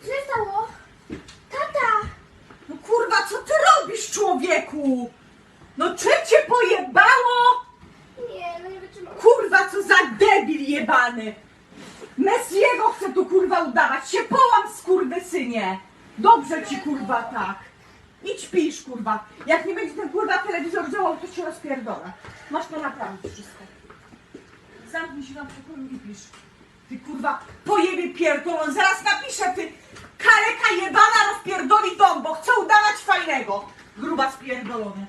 Co się stało? Tata! No kurwa, co ty robisz, człowieku? No czy cię pojebało? Nie, no nie wytrzymam. Kurwa, co za debil jebany! Messiego chce tu kurwa udawać, się połam skurwysynie! Dobrze ci kurwa tak! Idź pisz kurwa, jak nie będzie ten kurwa telewizor działał, to cię rozpierdolę. Masz to naprawić wszystko. Zamknij się na pokoju i pisz. Ty kurwa, pojebie pierdolą, zaraz napiszę ty kaleka jebana rozpierdoli dom, bo chce udawać fajnego. Gruba spierdolony.